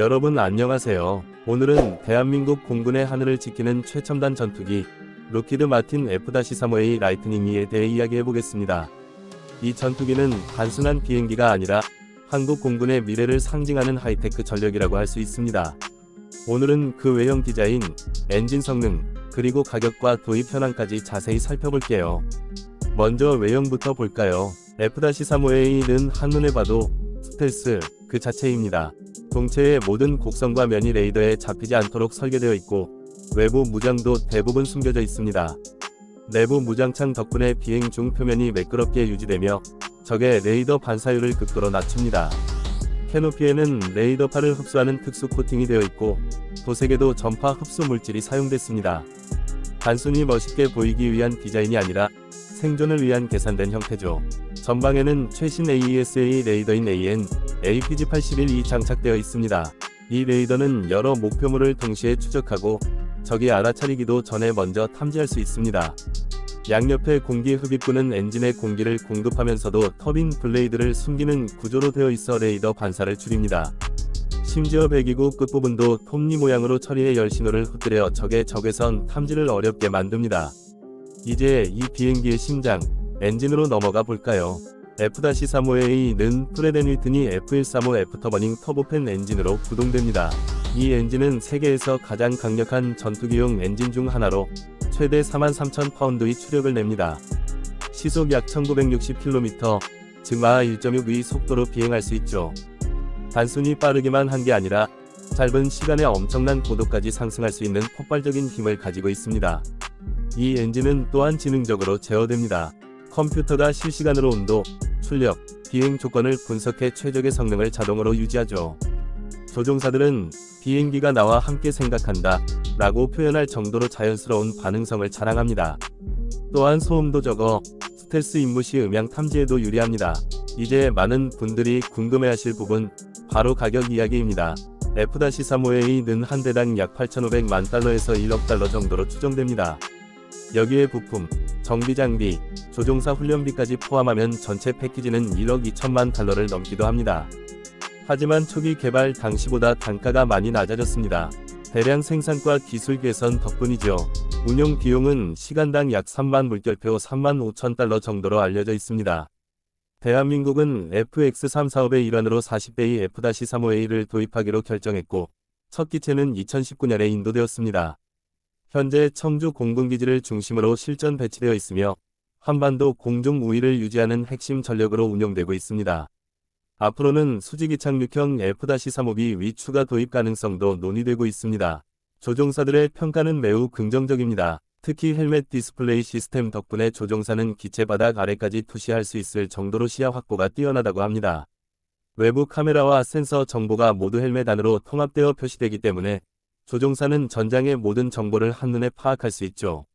여러분 안녕하세요. 오늘은 대한민국 공군의 하늘을 지키는 최첨단 전투기 로키드 마틴 F-35A 라이트닝2에 대해 이야기해 보겠습니다. 이 전투기는 단순한 비행기가 아니라 한국 공군의 미래를 상징하는 하이테크 전력이라고 할 수 있습니다. 오늘은 그 외형 디자인, 엔진 성능, 그리고 가격과 도입 현황까지 자세히 살펴볼게요. 먼저 외형부터 볼까요? F-35A는 한눈에 봐도 스텔스 그 자체입니다. 동체의 모든 곡선과 면이 레이더에 잡히지 않도록 설계되어 있고 외부 무장도 대부분 숨겨져 있습니다. 내부 무장창 덕분에 비행 중 표면이 매끄럽게 유지되며 적의 레이더 반사율을 극도로 낮춥니다. 캐노피에는 레이더파를 흡수하는 특수 코팅이 되어 있고 도색에도 전파 흡수 물질이 사용됐습니다. 단순히 멋있게 보이기 위한 디자인이 아니라 생존을 위한 계산된 형태죠. 전방에는 최신 AESA 레이더인 AN, APG-81이 장착되어 있습니다. 이 레이더는 여러 목표물을 동시에 추적하고 적이 알아차리기도 전에 먼저 탐지할 수 있습니다. 양옆의 공기 흡입구는 엔진에 공기를 공급하면서도 터빈 블레이드를 숨기는 구조로 되어 있어 레이더 반사를 줄입니다. 심지어 배기구 끝부분도 톱니 모양으로 처리해 열신호를 흩뜨려 적의 적외선 탐지를 어렵게 만듭니다. 이제 이 비행기의 심장, 엔진으로 넘어가 볼까요? F-35A는 프레덴 휘트니 F135 애프터버닝 터보팬 엔진으로 구동됩니다. 이 엔진은 세계에서 가장 강력한 전투기용 엔진 중 하나로 최대 43,000 파운드의 추력을 냅니다. 시속 약 1960km, 즉 마하 1.6의 속도로 비행할 수 있죠. 단순히 빠르기만 한 게 아니라 짧은 시간에 엄청난 고도까지 상승할 수 있는 폭발적인 힘을 가지고 있습니다. 이 엔진은 또한 지능적으로 제어됩니다. 컴퓨터가 실시간으로 온도, 출력, 비행 조건을 분석해 최적의 성능을 자동으로 유지하죠. 조종사들은 비행기가 나와 함께 생각한다 라고 표현할 정도로 자연스러운 반응성을 자랑합니다. 또한 소음도 적어 스텔스 임무 시 음향 탐지에도 유리합니다. 이제 많은 분들이 궁금해하실 부분 바로 가격 이야기입니다. F-35A는 한 대당 약 8,500만 달러에서 1억 달러 정도로 추정됩니다. 여기에 부품, 정비 장비, 조종사 훈련비까지 포함하면 전체 패키지는 1억 2천만 달러를 넘기도 합니다. 하지만 초기 개발 당시보다 단가가 많이 낮아졌습니다. 대량 생산과 기술 개선 덕분이죠. 운용 비용은 시간당 약 3만 물결표 3만 5천 달러 정도로 알려져 있습니다. 대한민국은 FX3 사업의 일환으로 40대의 F-35A를 도입하기로 결정했고 첫 기체는 2019년에 인도되었습니다. 현재 청주 공군기지를 중심으로 실전 배치되어 있으며 한반도 공중 우위를 유지하는 핵심 전력으로 운영되고 있습니다. 앞으로는 수직이착륙형 F-35B 위추가 도입 가능성도 논의되고 있습니다. 조종사들의 평가는 매우 긍정적입니다. 특히 헬멧 디스플레이 시스템 덕분에 조종사는 기체 바닥 아래까지 투시할 수 있을 정도로 시야 확보가 뛰어나다고 합니다. 외부 카메라와 센서 정보가 모두 헬멧 안으로 통합되어 표시되기 때문에 조종사는 전장의 모든 정보를 한눈에 파악할 수 있죠.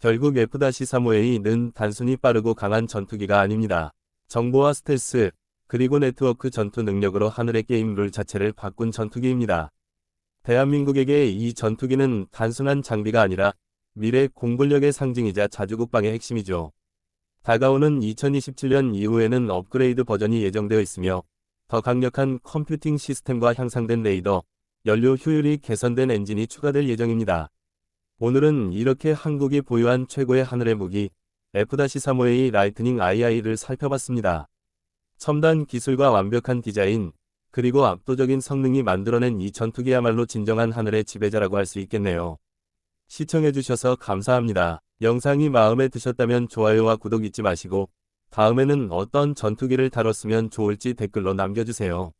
결국 F-35A는 단순히 빠르고 강한 전투기가 아닙니다. 정보와 스텔스, 그리고 네트워크 전투 능력으로 하늘의 게임 룰 자체를 바꾼 전투기입니다. 대한민국에게 이 전투기는 단순한 장비가 아니라 미래 공군력의 상징이자 자주국방의 핵심이죠. 다가오는 2027년 이후에는 업그레이드 버전이 예정되어 있으며 더 강력한 컴퓨팅 시스템과 향상된 레이더, 연료 효율이 개선된 엔진이 추가될 예정입니다. 오늘은 이렇게 한국이 보유한 최고의 하늘의 무기 F-35A 라이트닝 II를 살펴봤습니다. 첨단 기술과 완벽한 디자인, 그리고 압도적인 성능이 만들어낸 이 전투기야말로 진정한 하늘의 지배자라고 할 수 있겠네요. 시청해주셔서 감사합니다. 영상이 마음에 드셨다면 좋아요와 구독 잊지 마시고 다음에는 어떤 전투기를 다뤘으면 좋을지 댓글로 남겨주세요.